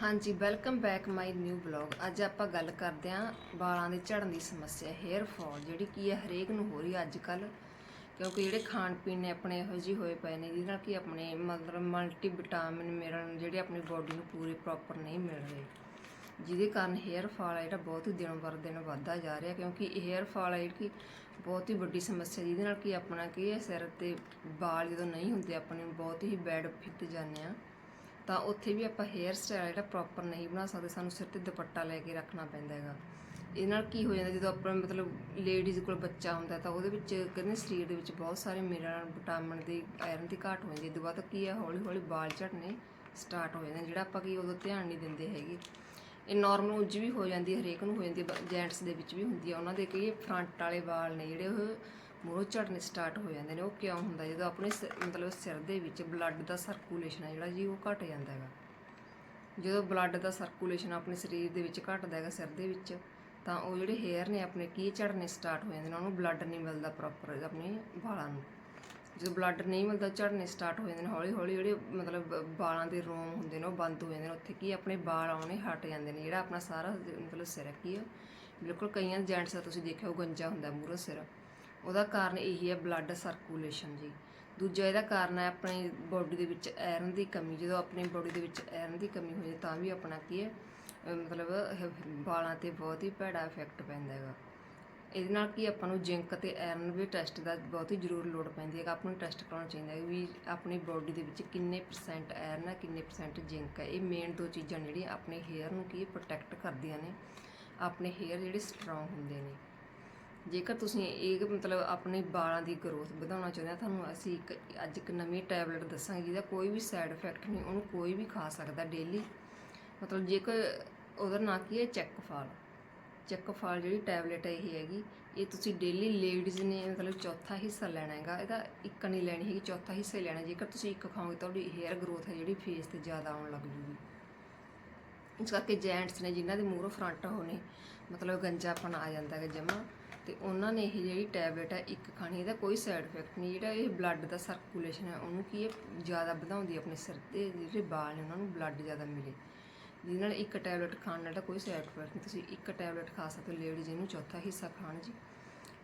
ਹਾਂਜੀ welcome back my new blog ਅੱਜ ਆਪਾਂ ਗੱਲ ਕਰਦੇ ਹਾਂ ਵਾਲਾਂ ਦੇ ਝੜਨ ਦੀ ਸਮੱਸਿਆ ਹੇਅਰ ਫਾਲ ਜਿਹੜੀ ਕੀ ਹੈ ਹਰੇਕ ਨੂੰ ਹੋ ਰਹੀ ਹੈ ਅੱਜ ਕੱਲ ਕਿਉਂਕਿ ਜਿਹੜੇ ਖਾਣ ਪੀਣ ਨੇ ਆਪਣੇ ਇਹੋ ਜਿਹੇ ਹੋਏ ਪਏ ਨੇ, ਜਿਹਦੇ ਨਾਲ ਕਿ ਆਪਣੇ ਮਤਲਬ ਮਲਟੀ ਵਿਟਾਮਿਨ ਮਿਲਣ, ਜਿਹੜੇ ਆਪਣੀ ਬੋਡੀ ਨੂੰ ਪੂਰੇ ਪ੍ਰੋਪਰ ਨਹੀਂ ਮਿਲ ਰਹੇ, ਜਿਹਦੇ ਕਾਰਨ ਹੇਅਰ ਫਾਲ ਹੈ ਜਿਹੜਾ ਬਹੁਤ ਹੀ ਦਿਨ ਬਰ ਦਿਨ ਵੱਧਦਾ ਜਾ ਰਿਹਾ, ਕਿਉਂਕਿ ਹੇਅਰ ਫਾਲ ਹੈ ਜਿਹੜੀ ਕਿ ਬਹੁਤ ਹੀ ਵੱਡੀ ਸਮੱਸਿਆ, ਜਿਹਦੇ ਨਾਲ ਕਿ ਆਪਣਾ ਕੀ ਹੈ ਸਿਰ ਤੇ ਵਾਲ ਜਦੋਂ ਨਹੀਂ ਹੁੰਦੇ ਆਪਣੇ ਬਹੁਤ ਹੀ ਬੈਡ ਫਿੱਟ ਜਾਂਦੇ ਆ ਤਾਂ ਉੱਥੇ ਵੀ ਆਪਾਂ ਹੇਅਰ ਸਟਾਈਲ ਜਿਹੜਾ ਪ੍ਰੋਪਰ ਨਹੀਂ ਬਣਾ ਸਕਦੇ, ਸਾਨੂੰ ਸਿਰ ਤੇ ਦੁਪੱਟਾ ਲੈ ਕੇ ਰੱਖਣਾ ਪੈਂਦਾ ਹੈਗਾ। ਇਹ ਨਾਲ ਕੀ ਹੋ ਜਾਂਦਾ, ਜਦੋਂ ਆਪਣਾ ਮਤਲਬ ਲੇਡੀਜ਼ ਕੋਲ ਬੱਚਾ ਹੁੰਦਾ ਤਾਂ ਉਹਦੇ ਵਿੱਚ ਕਹਿੰਦੇ ਸਰੀਰ ਦੇ ਵਿੱਚ ਬਹੁਤ ਸਾਰੇ ਮਿਨਰਲ ਵਿਟਾਮਿਨ ਦੀ ਆਇਰਨ ਦੀ ਘਾਟ ਹੋ ਜਾਂਦੀ ਹੈ। ਇਹ ਕੀ ਹੈ ਹੌਲੀ ਹੌਲੀ ਵਾਲ ਝੜਨੇ ਸਟਾਰਟ ਹੋ ਜਾਂਦੇ ਜਿਹੜਾ ਆਪਾਂ ਕੀ ਉਦੋਂ ਧਿਆਨ ਨਹੀਂ ਦਿੰਦੇ ਹੈਗੇ। ਇਹ ਨਾਰਮਲ ਉਂਝ ਵੀ ਹੋ ਜਾਂਦੀ ਹਰੇਕ ਨੂੰ ਹੋ ਜਾਂਦੀ ਹੈ ਜੈਂਟਸ ਦੇ ਵਿੱਚ ਵੀ ਹੁੰਦੀ ਆ। ਉਹਨਾਂ ਦੇ ਕਈ ਫਰੰਟ ਵਾਲੇ ਵਾਲ ਨੇ ਜਿਹੜੇ ਉਹ ਮੂੰਹੋਂ ਝੜਨੇ ਸਟਾਰਟ ਹੋ ਜਾਂਦੇ ਨੇ, ਉਹ ਕਿਉਂ ਹੁੰਦਾ? ਜਦੋਂ ਆਪਣੇ ਸਿ- ਮਤਲਬ ਸਿਰ ਦੇ ਵਿੱਚ ਬਲੱਡ ਦਾ ਸਰਕੂਲੇਸ਼ਨ ਹੈ ਜਿਹੜਾ ਜੀ, ਉਹ ਘਟ ਜਾਂਦਾ ਹੈਗਾ। ਜਦੋਂ ਬਲੱਡ ਦਾ ਸਰਕੂਲੇਸ਼ਨ ਆਪਣੇ ਸਰੀਰ ਦੇ ਵਿੱਚ ਘਟਦਾ ਹੈਗਾ, ਸਿਰ ਦੇ ਵਿੱਚ, ਤਾਂ ਉਹ ਜਿਹੜੇ ਹੇਅਰ ਨੇ ਆਪਣੇ ਕੀ ਝੜਨੇ ਸਟਾਰਟ ਹੋ ਜਾਂਦੇ ਨੇ, ਉਹਨੂੰ ਬਲੱਡ ਨਹੀਂ ਮਿਲਦਾ ਪ੍ਰੋਪਰ ਆਪਣੇ ਵਾਲਾਂ ਨੂੰ। ਜਦੋਂ ਬਲੱਡ ਨਹੀਂ ਮਿਲਦਾ, ਝੜਨੇ ਸਟਾਰਟ ਹੋ ਜਾਂਦੇ ਨੇ ਹੌਲੀ ਹੌਲੀ ਜਿਹੜੇ ਮਤਲਬ ਵਾਲਾਂ ਦੇ ਰੋਮ ਹੁੰਦੇ ਨੇ, ਉਹ ਬੰਦ ਹੋ ਜਾਂਦੇ ਨੇ, ਉੱਥੇ ਕੀ ਆਪਣੇ ਵਾਲ ਆਉਣੇ ਹਟ ਜਾਂਦੇ ਨੇ, ਜਿਹੜਾ ਆਪਣਾ ਸਾਰਾ ਮਤਲਬ ਸਿਰ ਕੀ ਹੈ ਬਿਲਕੁਲ ਕਈਆਂ ਜੈਂਟਸ ਦਾ ਤੁਸੀਂ ਦੇਖਿਆ ਉਹ ਗੰਜਾ ਹੁੰਦਾ ਮੂਹਰੋਂ ਸਿਰ। ਉਹਦਾ ਕਾਰਨ ਇਹੀ ਹੈ ਬਲੱਡ ਸਰਕੂਲੇਸ਼ਨ ਜੀ। ਦੂਜਾ ਇਹਦਾ ਕਾਰਨ ਹੈ ਆਪਣੀ ਬੋਡੀ ਦੇ ਵਿੱਚ ਆਇਰਨ ਦੀ ਕਮੀ। ਜਦੋਂ ਆਪਣੀ ਬੋਡੀ ਦੇ ਵਿੱਚ ਆਇਰਨ ਦੀ ਕਮੀ ਹੋ ਜਾਏ ਤਾਂ ਵੀ ਆਪਣਾ ਕੀ ਹੈ ਮਤਲਬ ਵਾਲਾਂ ਤੇ ਬਹੁਤ ਹੀ ਭੈੜਾ ਇਫੈਕਟ ਪੈਂਦਾ ਹੈਗਾ। ਇਹਦੇ ਨਾਲ ਕੀ ਆਪਾਂ ਨੂੰ ਜ਼ਿੰਕ ਅਤੇ ਆਇਰਨ ਵੀ ਟੈਸਟ ਦਾ ਬਹੁਤ ਹੀ ਜ਼ਰੂਰ ਲੋੜ ਪੈਂਦੀ ਹੈ ਆਪਾਂ ਨੂੰ ਟੈਸਟ ਕਰਾਉਣਾ ਚਾਹੀਦਾ ਹੈ ਵੀ ਆਪਣੀ ਬੋਡੀ ਦੇ ਵਿੱਚ ਕਿੰਨੇ ਪਰਸੈਂਟ ਆਇਰਨ ਹੈ, ਕਿੰਨੇ ਪਰਸੈਂਟ ਜ਼ਿੰਕ ਹੈ। ਇਹ ਮੇਨ ਦੋ ਚੀਜ਼ਾਂ ਨੇ ਜਿਹੜੀਆਂ ਆਪਣੇ ਹੇਅਰ ਨੂੰ ਕੀ ਪ੍ਰੋਟੈਕਟ ਕਰਦੀਆਂ ਨੇ। ਆਪਣੇ ਹੇਅਰ ਜਿਹੜੇ ਸਟਰੋਂਗ ਹੁੰਦੇ ਨੇ। ਜੇਕਰ ਤੁਸੀਂ ਇਹ ਮਤਲਬ ਆਪਣੇ ਵਾਲਾਂ ਦੀ ਗਰੋਥ ਵਧਾਉਣਾ ਚਾਹੁੰਦੇ ਆ, ਤੁਹਾਨੂੰ ਅਸੀਂ ਇੱਕ ਅੱਜ ਇੱਕ ਨਵੀਂ ਟੈਬਲੇਟ ਦੱਸਾਂਗੇ ਜਿਹਦਾ ਕੋਈ ਵੀ ਸਾਈਡ ਇਫੈਕਟ ਨਹੀਂ, ਉਹਨੂੰ ਕੋਈ ਵੀ ਖਾ ਸਕਦਾ ਡੇਲੀ ਮਤਲਬ ਜੇਕਰ ਉਹਦਾ ਨਾਂ ਕੀ ਹੈ? Check fall. ਚੈੱਕ ਫਾਲ ਜਿਹੜੀ ਟੈਬਲੇਟ ਹੈ ਇਹ ਹੈਗੀ, ਇਹ ਤੁਸੀਂ ਡੇਲੀ ਲੇਡੀਜ਼ ਨੇ ਮਤਲਬ ਚੌਥਾ ਹਿੱਸਾ ਲੈਣਾ ਹੈਗਾ। ਇਹਦਾ ਇੱਕ ਨਹੀਂ ਲੈਣੀ ਹੈਗੀ, ਚੌਥਾ ਹਿੱਸਾ ਹੀ ਲੈਣਾ। ਜੇਕਰ ਤੁਸੀਂ ਇੱਕ ਖਾਓਗੇ ਤਾਂ ਤੁਹਾਡੀ ਹੇਅਰ ਗਰੋਥ ਹੈ ਜਿਹੜੀ ਫੇਸ ਤੇ ਜ਼ਿਆਦਾ ਆਉਣ ਲੱਗ ਜੂਗੀ। ਇਸ ਕਰਕੇ ਜੈਂਟਸ ਨੇ ਜਿਨ੍ਹਾਂ ਦੇ ਮੂਹਰੋਂ ਫਰੰਟ ਹੋਣੇ, ਮਤਲਬ ਗੰਜਾਪਨ ਆ ਜਾਂਦਾ ਹੈ ਜਮਾ, ਤੇ ਉਹਨਾਂ ਨੇ ਇਹ ਜਿਹੜੀ ਟੈਬਲੇਟ ਹੈ, ਇੱਕ ਖਾਣੀ, ਇਹਦਾ ਕੋਈ ਸਾਈਡ ਇਫੈਕਟ ਨਹੀਂ, ਜਿਹੜਾ ਇਹ ਬਲੱਡ ਦਾ ਸਰਕੂਲੇਸ਼ਨ ਹੈ, ਉਹਨੂੰ ਕੀ ਹੈ, ਜ਼ਿਆਦਾ ਵਧਾਉਂਦੀ ਆਪਣੇ ਸਿਰ ਤੇ, ਜਿਹੜੇ ਵਾਲ ਨੇ ਉਹਨਾਂ ਨੂੰ ਬਲੱਡ ਜ਼ਿਆਦਾ ਮਿਲੇ। ਜਿਹਦੇ ਨਾਲ ਇੱਕ ਟੈਬਲੇਟ ਖਾਣ ਨਾਲ ਤਾਂ ਕੋਈ ਸਾਈਡ ਇਫੈਕਟ ਨਹੀਂ, ਤੁਸੀਂ ਇੱਕ ਟੈਬਲੇਟ ਖਾ ਸਕਦੇ ਹੋ ਲੇਡੀਜ਼ ਇਹਨੂੰ ਚੌਥਾ ਹਿੱਸਾ ਖਾਣ ਜੀ।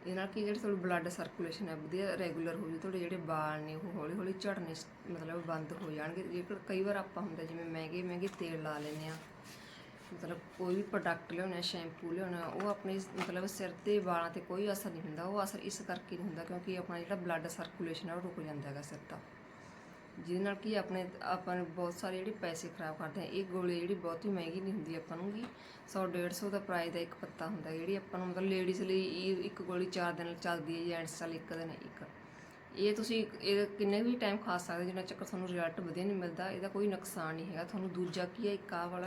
ਇਹਦੇ ਨਾਲ ਕੀ ਜਿਹੜੇ ਤੁਹਾਡਾ ਬਲੱਡ ਸਰਕੂਲੇਸ਼ਨ ਹੈ, ਵਧੀਆ ਰੈਗੂਲਰ ਹੋ ਜੂ ਤੁਹਾਡੇ ਜਿਹੜੇ ਵਾਲ ਨੇ ਉਹ ਹੌਲੀ ਹੌਲੀ ਝੜਨੇ ਮਤਲਬ ਬੰਦ ਹੋ ਜਾਣਗੇ। ਜੇਕਰ ਕਈ ਵਾਰ ਆਪਾਂ ਹੁੰਦਾ, ਜਿਵੇਂ ਮਹਿੰਗੇ ਮਹਿੰਗੇ ਤੇਲ ਲਾ ਲੈਂਦੇ ਆ ਮਤਲਬ ਕੋਈ ਵੀ ਪ੍ਰੋਡਕਟ ਲਿਆਉਣਾ ਸ਼ੈਂਪੂ ਲਿਆਉਣਾ, ਉਹ ਆਪਣੇ ਮਤਲਬ ਸਿਰ ਤੇ ਵਾਲਾਂ ਤੇ ਕੋਈ ਅਸਰ ਨਹੀਂ ਹੁੰਦਾ, ਉਹ ਅਸਰ ਇਸ ਕਰਕੇ ਨਹੀਂ ਹੁੰਦਾ, ਕਿਉਂਕਿ ਆਪਣਾ ਜਿਹੜਾ ਬਲੱਡ ਸਰਕੂਲੇਸ਼ਨ ਹੈ, ਉਹ ਰੁਕ ਜਾਂਦਾ ਹੈਗਾ ਸਿਰ ਦਾ। ਜਿਹਦੇ ਨਾਲ ਕਿ ਆਪਣੇ ਆਪਾਂ ਨੂੰ ਬਹੁਤ ਸਾਰੇ ਜਿਹੜੇ ਪੈਸੇ ਖਰਾਬ ਕਰਦੇ ਆ ਇਹ ਗੋਲੀ ਜਿਹੜੀ ਬਹੁਤ ਹੀ ਮਹਿੰਗੀ ਨਹੀਂ ਹੁੰਦੀ ਆਪਾਂ ਨੂੰ ਕੀ 100 150 ਦਾ ਪ੍ਰਾਈਸ ਦਾ ਇੱਕ ਪੱਤਾ ਹੁੰਦਾ ਜਿਹੜੀ ਆਪਾਂ ਨੂੰ ਮਤਲਬ ਲੇਡੀਜ਼ ਲਈ ਇਹ ਇੱਕ ਗੋਲੀ 4 ਦਿਨ ਚੱਲਦੀ ਹੈ ਜੈਂਟਸ ਵਾਲੀ ਇੱਕ ਦਿਨ ਇੱਕ। ਇਹ ਤੁਸੀਂ ਇਹ ਕਿੰਨੇ ਵੀ ਟਾਈਮ ਖਾ ਸਕਦੇ ਹੋ, ਜਿੰਨਾ ਚੱਕਰ ਤੁਹਾਨੂੰ ਰਿਜ਼ਲਟ ਵਧੀਆ ਨਹੀਂ ਮਿਲਦਾ ਇਹਦਾ ਕੋਈ ਨੁਕਸਾਨ ਨਹੀਂ ਹੈਗਾ। ਤੁਹਾਨੂੰ ਦੂਜਾ ਕੀ ਹੈ ਇੱਕ ਆਹ ਵਾਲਾ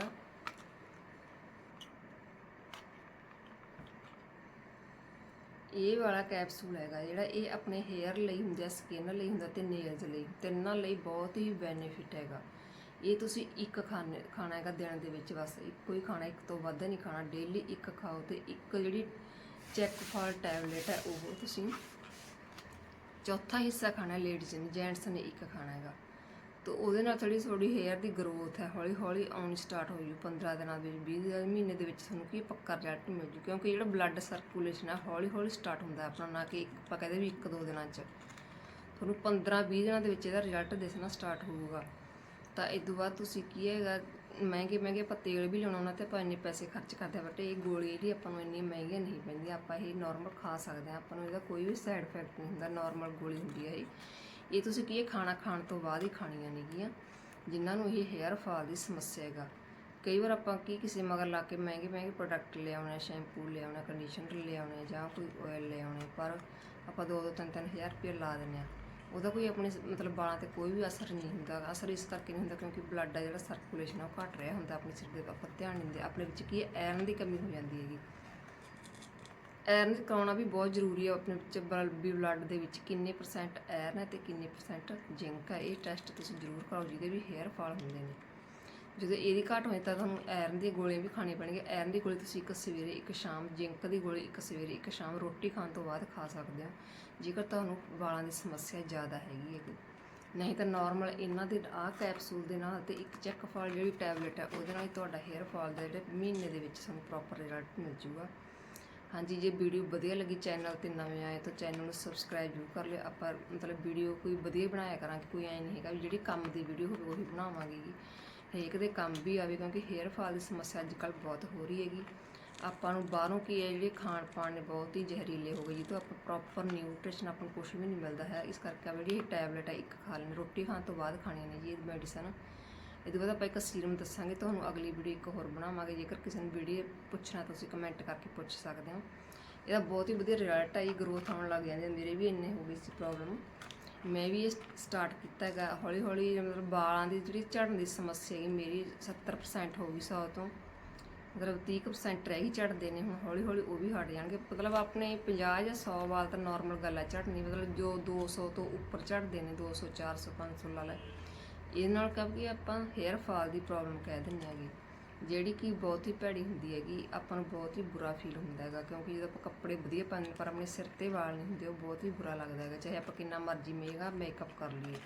ਇਹ ਵਾਲਾ ਕੈਪਸੂਲ ਹੈਗਾ ਜਿਹੜਾ ਇਹ ਆਪਣੇ ਹੇਅਰ ਲਈ ਹੁੰਦਾ ਸਕਿਨ ਲਈ ਹੁੰਦਾ ਤੇ ਨੇਲਜ਼ ਲਈ, ਤਿੰਨਾਂ ਲਈ ਬਹੁਤ ਹੀ ਬੈਨੀਫਿਟ ਹੈਗਾ। ਇਹ ਤੁਸੀਂ ਇੱਕ ਖਾਣੇ, ਖਾਣਾ ਹੈਗਾ ਦਿਨ ਦੇ ਵਿੱਚ ਬਸ, ਇੱਕੋ ਹੀ ਖਾਣਾ, ਇੱਕ ਤੋਂ ਵੱਧ ਨਹੀਂ ਖਾਣਾ ਡੇਲੀ ਇੱਕ ਖਾਓ ਤੇ ਇੱਕ ਜਿਹੜੀ ਚੈੱਕ ਫਾਰ ਟੈਬਲੇਟ ਹੈ ਉਹ ਤੁਸੀਂ ਚੌਥਾ ਹਿੱਸਾ ਖਾਣਾ ਲੇਡੀਜ਼ ਨੇ ਜੈਂਟਸ ਨੇ ਇੱਕ ਖਾਣਾ ਹੈਗਾ। ਤਾਂ ਉਹਦੇ ਨਾਲ ਥੋੜੀ ਥੋੜੀ ਹੇਅਰ ਦੀ ਗਰੋਥ ਹੈ ਹੌਲੀ ਹੌਲੀ ਆਉਣੀ ਸਟਾਰਟ ਹੋ ਜੂ 15 ਦਿਨਾਂ ਦੇ ਵਿੱਚ 20 ਦਿਨ ਮਹੀਨੇ ਦੇ ਵਿੱਚ ਤੁਹਾਨੂੰ ਕੀ ਪੱਕਾ ਰਿਜ਼ਲਟ ਮਿਲ ਜੂ, ਕਿਉਂਕਿ ਜਿਹੜਾ ਬਲੱਡ ਸਰਕੂਲੇਸ਼ਨ ਹੈ ਹੌਲੀ ਹੌਲੀ ਸਟਾਰਟ ਹੁੰਦਾ ਆਪਣਾ, ਨਾ ਕਿ ਇੱਕ ਆਪਾਂ ਕਹਿੰਦੇ ਵੀ ਇੱਕ ਦੋ ਦਿਨਾਂ 'ਚ। ਤੁਹਾਨੂੰ 15 20 ਦਿਨਾਂ ਦੇ ਵਿੱਚ ਇਹਦਾ ਰਿਜ਼ਲਟ ਦਿਸਣਾ ਸਟਾਰਟ ਹੋਊਗਾ। ਤਾਂ ਇਸ ਤੋਂ ਬਾਅਦ ਤੁਸੀਂ ਕੀ ਹੈਗਾ ਮਹਿੰਗੇ ਮਹਿੰਗੇ ਆਪਾਂ ਤੇਲ ਵੀ ਲਾਉਣਾ, ਉਹਨਾਂ ਤੇ ਆਪਾਂ ਇੰਨੇ ਪੈਸੇ ਖਰਚ ਕਰਦੇ ਆ ਬਟ ਇਹ ਗੋਲੀ ਜਿਹੜੀ ਆਪਾਂ ਨੂੰ ਇੰਨੀ ਮਹਿੰਗੀ ਨਹੀਂ ਪੈਂਦੀ ਆਪਾਂ ਇਹ ਨਾਰਮਲ ਖਾ ਸਕਦੇ ਆ ਆਪਾਂ ਨੂੰ ਇਹਦਾ ਕੋਈ ਵੀ ਸਾਈਡ ਇਫੈਕਟ ਨਹੀਂ ਹੁੰਦਾ ਨਾਰਮਲ ਗੋਲੀ ਹੁੰਦੀ ਹੈ ਇਹ। ਇਹ ਤੁਸੀਂ ਕੀ ਇਹ ਖਾਣਾ ਖਾਣ ਤੋਂ ਬਾਅਦ ਹੀ ਖਾਣੀਆਂ ਨੇਗੀਆਂ, ਜਿਨ੍ਹਾਂ ਨੂੰ ਇਹ ਹੇਅਰ ਫਾਲ ਦੀ ਸਮੱਸਿਆ ਹੈਗਾ। ਕਈ ਵਾਰ ਆਪਾਂ ਕੀ ਕਿਸੇ ਮਗਰ ਲਾ ਕੇ ਮਹਿੰਗੇ ਮਹਿੰਗੇ ਪ੍ਰੋਡਕਟ ਲਿਆਉਣੇ ਸ਼ੈਂਪੂ ਲਿਆਉਣਾ ਕੰਡੀਸ਼ਨਰ ਲਿਆਉਣੇ ਜਾਂ ਕੋਈ ਆਇਲ ਲਿਆਉਣੇ ਪਰ ਆਪਾਂ 2 2 3 3000 ਰੁਪਏ ਲਾ ਦਿੰਦੇ ਆ। ਉਹਦਾ ਕੋਈ ਆਪਣੇ ਮਤਲਬ ਵਾਲਾਂ ਤੇ ਕੋਈ ਵੀ ਅਸਰ ਨਹੀਂ ਹੁੰਦਾ। ਅਸਰ ਇਸ ਕਰਕੇ ਨਹੀਂ ਹੁੰਦਾ ਕਿਉਂਕਿ ਬਲੱਡ ਦਾ ਜਿਹੜਾ ਸਰਕੂਲੇਸ਼ਨ ਆ ਉਹ ਘਟ ਰਿਹਾ ਹੁੰਦਾ, ਆਪਣੇ ਸਿਰ ਦੇ ਆਪਾਂ ਧਿਆਨ ਨਹੀਂ ਦਿੰਦੇ। ਆਪਣੇ ਵਿੱਚ ਕੀ ਹੈ ਆਇਰਨ ਦੀ ਕਮੀ ਹੋ ਜਾਂਦੀ ਹੈਗੀ। ਆਇਰਨ ਕਰਾਉਣਾ ਵੀ ਬਹੁਤ ਜ਼ਰੂਰੀ ਹੈ ਆਪਣੇ ਵਿੱਚ ਬੀ ਬਲੱਡ ਦੇ ਵਿੱਚ ਕਿੰਨੇ ਪਰਸੈਂਟ ਆਇਰਨ ਹੈ ਤੇ ਕਿੰਨੇ ਪਰਸੈਂਟ ਜ਼ਿੰਕ ਹੈ। ਇਹ ਟੈਸਟ ਤੁਸੀਂ ਜ਼ਰੂਰ ਕਰਾਓ ਜਿਹਦੇ ਵੀ ਹੇਅਰ ਫਾਲ ਹੁੰਦੇ ਨੇ। ਜਦੋਂ ਇਹਦੀ ਘਾਟ ਹੋਏ ਤਾਂ ਤੁਹਾਨੂੰ ਆਇਰਨ ਦੀਆਂ ਗੋਲੀਆਂ ਵੀ ਖਾਣੀਆਂ ਪੈਣਗੀਆਂ। ਆਇਰਨ ਦੀ ਗੋਲੀ ਤੁਸੀਂ ਇੱਕ ਸਵੇਰੇ, ਇੱਕ ਸ਼ਾਮ ਜ਼ਿੰਕ ਦੀ ਗੋਲੀ ਇੱਕ ਸਵੇਰੇ, ਇੱਕ ਸ਼ਾਮ ਰੋਟੀ ਖਾਣ ਤੋਂ ਬਾਅਦ ਖਾ ਸਕਦੇ ਹੋ। ਜੇਕਰ ਤੁਹਾਨੂੰ ਵਾਲਾਂ ਦੀ ਸਮੱਸਿਆ ਜ਼ਿਆਦਾ ਹੈਗੀ ਹੈ ਨਹੀਂ ਤਾਂ ਨਾਰਮਲ ਇਹਨਾਂ ਦੇ ਆ ਕੈਪਸੂਲ ਦੇ ਨਾਲ ਤੇ ਇੱਕ ਚੈੱਕ ਫਾਲ ਜਿਹੜੀ ਟੈਬਲੇਟ ਹੈ, ਉਹਦੇ ਨਾਲ ਹੀ ਤੁਹਾਡਾ ਹੇਅਰ ਫਾਲ ਦਾ ਜਿਹੜਾ ਮਹੀਨੇ ਦੇ ਵਿੱਚ ਸਾਨੂੰ ਪ੍ਰੋਪਰ ਰਿਜ਼ਲਟ ਮਿਲ ਜੂਗਾ ਹਾਂਜੀ, ਜੇ ਵੀਡੀਓ ਵਧੀਆ ਲੱਗੀ ਚੈਨਲ ਤੇ ਨਵੇਂ ਆਏ ਤਾਂ ਚੈਨਲ ਨੂੰ ਸਬਸਕ੍ਰਾਈਬ ਜ਼ਰੂਰ ਕਰ ਲਿਓ। ਆਪਾਂ ਮਤਲਬ ਵੀਡੀਓ ਕੋਈ ਵਧੀਆ ਬਣਾਇਆ ਕਰਾਂਗੇ, ਕੋਈ ਐ ਨਹੀਂ ਹੈਗਾ ਵੀ ਜਿਹੜੀ ਕੰਮ ਦੀ ਵੀਡੀਓ ਹੋਵੇ ਉਹੀ ਬਣਾਵਾਂਗੇ ਜੀ। ਹਰੇਕ ਦੇ ਕੰਮ ਵੀ ਆਵੇ ਕਿਉਂਕਿ ਹੇਅਰ ਫਾਲ ਦੀ ਸਮੱਸਿਆ ਅੱਜ ਕੱਲ੍ਹ ਬਹੁਤ ਹੋ ਰਹੀ ਹੈਗੀ। ਆਪਾਂ ਨੂੰ ਬਾਹਰੋਂ ਕੀ ਹੈ, ਜਿਹੜੇ ਖਾਣ ਪਾਣ ਨੇ ਬਹੁਤ ਹੀ ਜ਼ਹਿਰੀਲੇ ਹੋ ਗਏ ਜੀ, ਤੋਂ ਆਪਾਂ ਪ੍ਰੋਪਰ ਨਿਊਟ੍ਰੀਸ਼ਨ ਆਪਾਂ ਨੂੰ ਕੁਝ ਵੀ ਨਹੀਂ ਮਿਲਦਾ ਹੈ। ਇਸ ਕਰਕੇ ਆਪਾਂ ਜਿਹੜੀ ਟੈਬਲੇਟ ਹੈ, ਇੱਕ ਖਾ ਲੈਣੀ ਰੋਟੀ ਖਾਣ ਤੋਂ ਬਾਅਦ ਖਾਣੀ ਨੇ ਜੀ, ਇਹ ਮੈਡੀਸਨ ਇਹਦੇ ਬਾਅਦ ਆਪਾਂ ਇੱਕ ਸੀਰਮ ਦੱਸਾਂਗੇ, ਤੁਹਾਨੂੰ ਅਗਲੀ ਵੀਡੀਓ ਇੱਕ ਹੋਰ ਬਣਾਵਾਂਗੇ, ਜੇਕਰ ਕਿਸੇ ਨੂੰ ਵੀਡੀਓ ਪੁੱਛਣਾ ਤੁਸੀਂ ਕਮੈਂਟ ਕਰਕੇ ਪੁੱਛ ਸਕਦੇ ਹੋ। ਇਹਦਾ ਬਹੁਤ ਹੀ ਵਧੀਆ ਰਿਜ਼ਲਟ ਹੈ ਜੀ ਗਰੋਥ ਆਉਣ ਲੱਗ ਜਾਂਦੀ ਹੈ ਮੇਰੇ ਵੀ ਇੰਨੇ ਹੋ ਗਈ ਸੀ ਪ੍ਰੋਬਲਮ ਮੈਂ ਵੀ ਇਹ ਸਟਾਰਟ ਕੀਤਾ ਹੈਗਾ ਹੌਲੀ ਹੌਲੀ ਮਤਲਬ ਵਾਲਾਂ ਦੀ ਜਿਹੜੀ ਝੜਨ ਦੀ ਸਮੱਸਿਆ ਹੈਗੀ, ਮੇਰੀ 70% ਹੋ ਗਈ 100 ਤੋਂ। ਮਤਲਬ 30% ਰਹਿ ਹੀ ਝੜਦੇ ਨੇ ਹੁਣ ਹੌਲੀ ਹੌਲੀ ਉਹ ਵੀ ਹਟ ਜਾਣਗੇ। ਮਤਲਬ ਆਪਣੇ 50 ਜਾਂ 100 ਵਾਲ ਤਾਂ ਨਾਰਮਲ ਗੱਲ ਹੈ ਝੜਨੀ ਮਤਲਬ ਜੋ 200 ਤੋਂ ਉੱਪਰ ਝੜਦੇ ਨੇ 200 400 500 ਲਾ ਲੈ। ਇਹਦੇ ਨਾਲ ਕਿ ਆਪਾਂ ਹੇਅਰ ਫਾਲ ਦੀ ਪ੍ਰੋਬਲਮ ਕਹਿ ਦਿੰਦੇ ਹੈਗੇ। ਜਿਹੜੀ ਕਿ ਬਹੁਤ ਹੀ ਭੈੜੀ ਹੁੰਦੀ ਹੈਗੀ, ਆਪਾਂ ਨੂੰ ਬਹੁਤ ਹੀ ਬੁਰਾ ਫੀਲ ਹੁੰਦਾ ਹੈਗਾ, ਕਿਉਂਕਿ ਜਦੋਂ ਆਪਾਂ ਕੱਪੜੇ ਵਧੀਆ ਪਾਉਂਦੇ ਪਰ ਆਪਣੇ ਸਿਰ ਤੇ ਵਾਲ ਨਹੀਂ ਹੁੰਦੇ, ਉਹ ਬਹੁਤ ਹੀ ਬੁਰਾ ਲੱਗਦਾ ਹੈਗਾ, ਚਾਹੇ ਆਪਾਂ ਕਿੰਨਾ ਮਰਜ਼ੀ ਮਹਿੰਗਾ ਮੇਕਅਪ ਕਰ ਲਈਏ।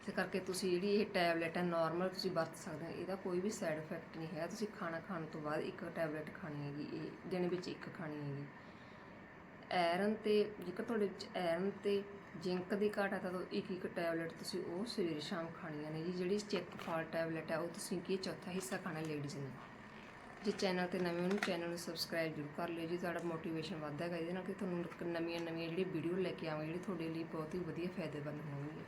ਇਸ ਕਰਕੇ ਤੁਸੀਂ ਜਿਹੜੀ ਇਹ ਟੈਬਲੇਟ ਹੈ ਨਾਰਮਲ ਤੁਸੀਂ ਵਰਤ ਸਕਦੇ ਹੋ, ਇਹਦਾ ਕੋਈ ਵੀ ਸਾਈਡ ਇਫੈਕਟ ਨਹੀਂ ਹੈ ਤੁਸੀਂ ਖਾਣਾ ਖਾਣ ਤੋਂ ਬਾਅਦ ਇੱਕ ਟੈਬਲੇਟ ਖਾਣੀ ਹੈਗੀ, ਇਹ ਦਿਨ ਵਿੱਚ ਇੱਕ ਖਾਣੀ ਹੈਗੀ। ਐਰਨ ਤੇ ਜੇਕਰ ਤੁਹਾਡੇ ਵਿੱਚ ਐਰਨ ਤੇ ਜ਼ਿੰਕ ਦੀ ਘਾਟ ਹੈ ਤਾਂ ਇੱਕ ਇੱਕ ਟੈਬਲੇਟ ਤੁਸੀਂ ਉਹ ਸਵੇਰੇ ਸ਼ਾਮ ਖਾਣੀਆਂ ਨੇ ਜੀ। ਜਿਹੜੀ ਚੈੱਕ ਫਾਲ ਟੈਬਲੇਟ ਹੈ ਉਹ ਤੁਸੀਂ ਕੀ ਚੌਥਾ ਹਿੱਸਾ ਖਾਣਾ ਲੇਡੀਜ਼ ਨੇ। ਜੇ ਚੈਨਲ ਤੇ ਨਵੇਂ ਹੋ ਨੂੰ, ਚੈਨਲ ਨੂੰ ਸਬਸਕ੍ਰਾਈਬ ਜ਼ਰੂਰ ਕਰ ਲਿਓ ਜੀ। ਤੁਹਾਡਾ ਮੋਟੀਵੇਸ਼ਨ ਵੱਧਦਾ ਹੈਗਾ ਇਹਦੇ ਨਾਲ ਕਿ ਤੁਹਾਨੂੰ ਨਵੀਆਂ ਨਵੀਆਂ ਜਿਹੜੀ ਵੀਡੀਓ ਲੈ ਕੇ ਆਵਾਂਗੇ, ਜਿਹੜੀ ਤੁਹਾਡੇ ਲਈ ਬਹੁਤ ਹੀ ਵਧੀਆ, ਫਾਇਦੇਮੰਦ ਹੋਣਗੇ